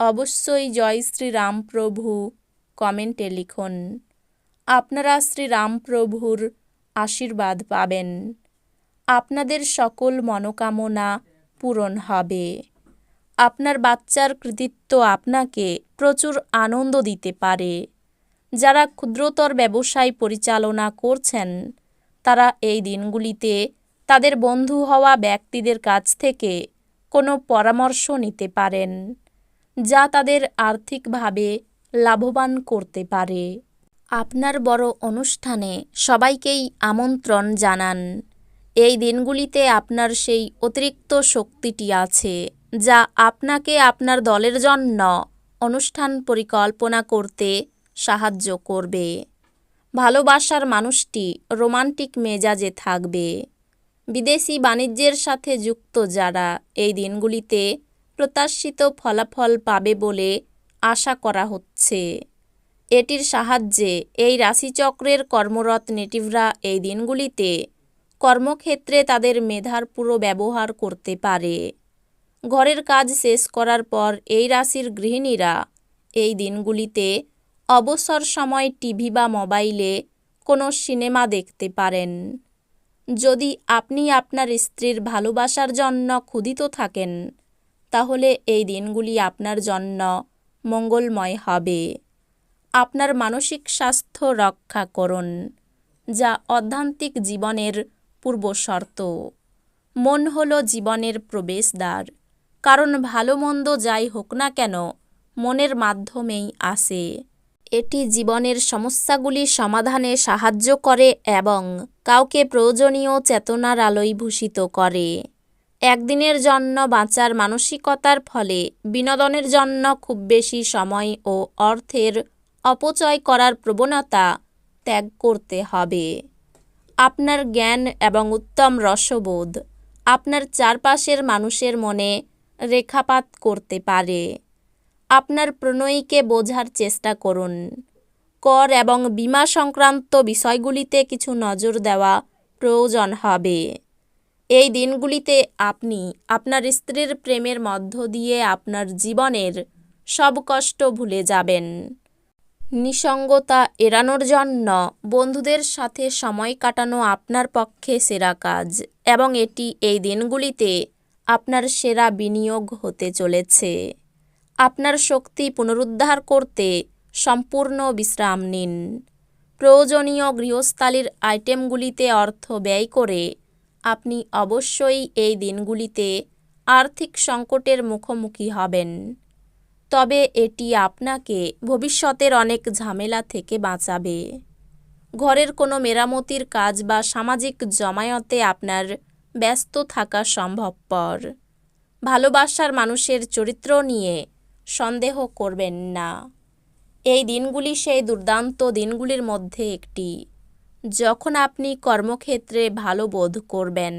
অবশ্যই জয় শ্রীরামপ্রভু কমেন্টে লিখুন। আপনারা শ্রীরামপ্রভুর আশীর্বাদ পাবেন। আপনাদের সকল মনোকামনা পূরণ হবে। আপনার বাচ্চার কৃতিত্ব আপনাকে প্রচুর আনন্দ দিতে পারে। যারা ক্ষুদ্রতর ব্যবসায় পরিচালনা করছেন, তারা এই দিনগুলিতে তাদের বন্ধু হওয়া ব্যক্তিদের কাছ থেকে কোনো পরামর্শ নিতে পারেন। যা তাদের আর্থিকভাবে লাভবান করতে পারে। আপনার বড় অনুষ্ঠানে সবাইকেই আমন্ত্রণ জানান। এই দিনগুলিতে আপনার সেই অতিরিক্ত শক্তিটি আছে, যা আপনাকে আপনার দলের জন্য অনুষ্ঠান পরিকল্পনা করতে সাহায্য করবে। ভালোবাসার মানুষটি রোমান্টিক মেজাজে থাকবে। বিদেশি বাণিজ্যের সাথে যুক্ত যারা এই দিনগুলিতে প্রত্যাশিত ফলাফল পাবে বলে আশা করা হচ্ছে। এটির সাহায্যে এই রাশিচক্রের কর্মরত নেটিভরা এই দিনগুলিতে কর্মক্ষেত্রে তাদের মেধার পুরো ব্যবহার করতে পারে। ঘরের কাজ শেষ করার পর এই রাশির গৃহিণীরা এই দিনগুলিতে অবসর সময় টিভি বা মোবাইলে কোনো সিনেমা দেখতে পারেন। যদি আপনি আপনার স্ত্রীর ভালোবাসার জন্য ক্ষুধিত থাকেন তাহলে এই দিনগুলি আপনার জন্য মঙ্গলময় হবে। আপনার মানসিক স্বাস্থ্য রক্ষা করুন, যা অধ্যান্তিক জীবনের পূর্বশর্ত। মন হল জীবনের প্রবেশদ্বার, কারণ ভালো মন্দ যাই হোক না কেন, মনের মাধ্যমেই আসে। এটি জীবনের সমস্যাগুলি সমাধানে সাহায্য করে এবং কাউকে প্রয়োজনীয় চেতনার আলোয় ভূষিত করে। একদিনের জন্য বাঁচার মানসিকতার ফলে বিনোদনের জন্য খুব বেশি সময় ও অর্থের অপচয় করার প্রবণতা ত্যাগ করতে হবে। আপনার জ্ঞান এবং উত্তম রসবোধ আপনার চারপাশের মানুষের মনে রেখাপাত করতে পারে। আপনার প্রণয়ীকে বোঝার চেষ্টা করুন। কর এবং বিমা সংক্রান্ত বিষয়গুলিতে কিছু নজর দেওয়া প্রয়োজন হবে। এই দিনগুলিতে আপনি আপনার স্ত্রীর প্রেমের মধ্য দিয়ে আপনার জীবনের সব কষ্ট ভুলে যাবেন। নিসঙ্গতা এড়ানোর জন্য বন্ধুদের সাথে সময় কাটানো আপনার পক্ষে সেরা কাজ এবং এটি এই দিনগুলিতে আপনার সেরা বিনিয়োগ হতে চলেছে। আপনার শক্তি পুনরুদ্ধার করতে সম্পূর্ণ বিশ্রাম নিন। প্রয়োজনীয় গৃহস্থালির আইটেমগুলিতে অর্থ ব্যয় করে আপনি অবশ্যই এই দিনগুলিতে আর্থিক সংকটের মুখোমুখি হবেন। তবে এটি আপনাকে ভবিষ্যতের অনেক ঝামেলা থেকে বাঁচাবে। ঘরের কোনো মেরামতির কাজ বা সামাজিক জমায়তে আপনার ব্যস্ত থাকা সম্ভবপর। ভালোবাসার মানুষের চরিত্র নিয়ে সন্দেহ করবেন না। এই দিনগুলি সেই দুর্দান্ত দিনগুলির মধ্যে একটি। যখন আপনি কর্মক্ষেত্রে ভালো বোধ করবেন।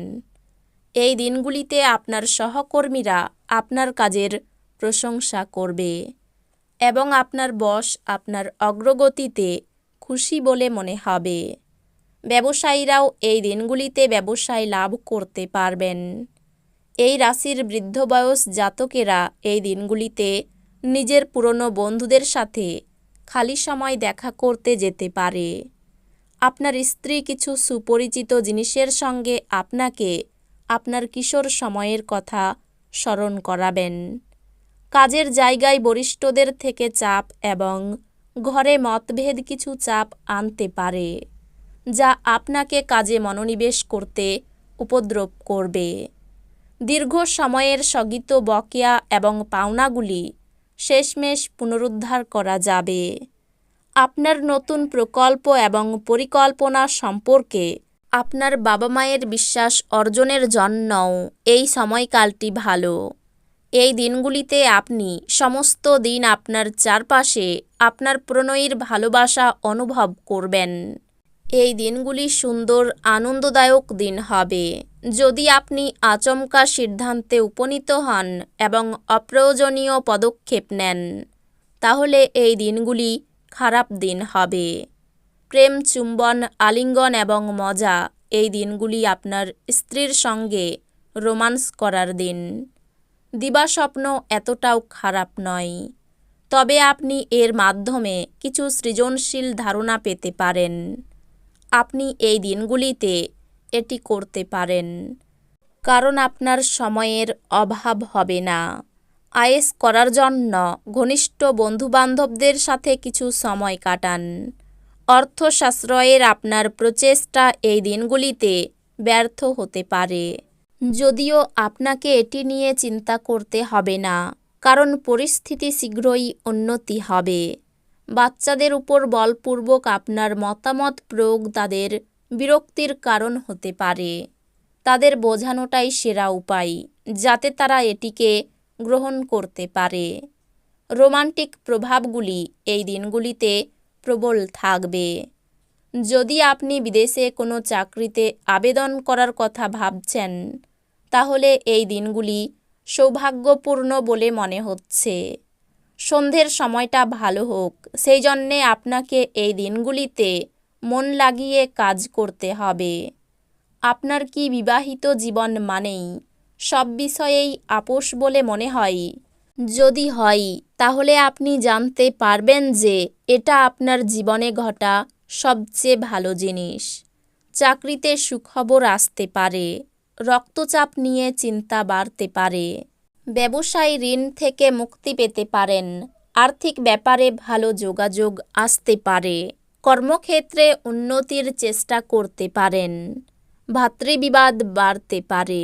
এই দিনগুলিতে আপনার সহকর্মীরা আপনার কাজের প্রশংসা করবে এবং আপনার বস আপনার অগ্রগতিতে খুশি বলে মনে হবে। ব্যবসায়ীরাও এই দিনগুলিতে ব্যবসায় লাভ করতে পারবেন। এই রাশির বৃদ্ধ বয়স জাতকেরা এই দিনগুলিতে নিজের পুরনো বন্ধুদের সাথে খালি সময় দেখা করতে যেতে পারে। আপনার স্ত্রী কিছু সুপরিচিত জিনিসের সঙ্গে আপনাকে আপনার কিশোর সময়ের কথা স্মরণ করাবেন। কাজের জায়গায় বরিষ্ঠদের থেকে চাপ এবং ঘরে মতভেদ কিছু চাপ আনতে পারে, যা আপনাকে কাজে মনোনিবেশ করতে উপদ্রব করবে। দীর্ঘ সময়ের স্থগিত বকেয়া এবং পাওনাগুলি শেষমেশ পুনরুদ্ধার করা যাবে। আপনার নতুন প্রকল্প এবং পরিকল্পনা সম্পর্কে আপনার বাবা মায়ের বিশ্বাস অর্জনের জন্যও এই সময়কালটি ভালো। এই দিনগুলিতে আপনি সমস্ত দিন আপনার চারপাশে আপনার প্রণয়ীর ভালোবাসা অনুভব করবেন। এই দিনগুলি সুন্দর, আনন্দদায়ক দিন হবে। যদি আপনি আচমকা সিদ্ধান্তে উপনীত হন এবং অপ্রয়োজনীয় পদক্ষেপ নেন, তাহলে এই দিনগুলি খারাপ দিন হবে। প্রেম, চুম্বন, আলিঙ্গন এবং মজা, এই দিনগুলি আপনার স্ত্রীর সঙ্গে রোমান্স করার দিন। দিবাস্বপ্ন এতটাও খারাপ নয়। তবে আপনি এর মাধ্যমে কিছু সৃজনশীল ধারণা পেতে পারেন। আপনি এই দিনগুলিতে এটি করতে পারেন। কারণ আপনার সময়ের অভাব হবে না। আয়েস করার জন্য ঘনিষ্ঠ বন্ধুবান্ধবদের সাথে কিছু সময় কাটান। অর্থ সাশ্রয়ের আপনার প্রচেষ্টা এই দিনগুলিতে ব্যর্থ হতে পারে। যদিও আপনাকে এটি নিয়ে চিন্তা করতে হবে না, কারণ পরিস্থিতি শীঘ্রই উন্নতি হবে। বাচ্চাদের উপর বলপূর্বক আপনার মতামত প্রয়োগ তাদের বিরক্তির কারণ হতে পারে। তাদের বোঝানোটাই সেরা উপায়, যাতে তারা এটিকে গ্রহণ করতে পারে। রোমান্টিক প্রভাবগুলি এই দিনগুলিতে প্রবল থাকবে। যদি আপনি বিদেশে কোনো চাকরিতে আবেদন করার কথা ভাবছেন, তাহলে এই দিনগুলি সৌভাগ্যপূর্ণ বলে মনে হচ্ছে। সন্ধ্যের সময়টা ভালো হোক সেই জন্যে আপনাকে এই দিনগুলিতে মন লাগিয়ে কাজ করতে হবে। আপনার কি বিবাহিত জীবন মানেই সব বিষয়েই আপোষ বলে মনে হয়। যদি হয়, তাহলে আপনি জানতে পারবেন যে এটা আপনার জীবনে ঘটা সবচেয়ে ভালো জিনিস। চাকরিতে সুখবর আসতে পারে, রক্তচাপ নিয়ে চিন্তা বাড়তে পারে, ব্যবসায় ঋণ থেকে মুক্তি পেতে পারেন, আর্থিক ব্যাপারে ভালো যোগাযোগ আসতে পারে, কর্মক্ষেত্রে উন্নতির চেষ্টা করতে পারেন, ভাতৃবিবাদ বাড়তে পারে।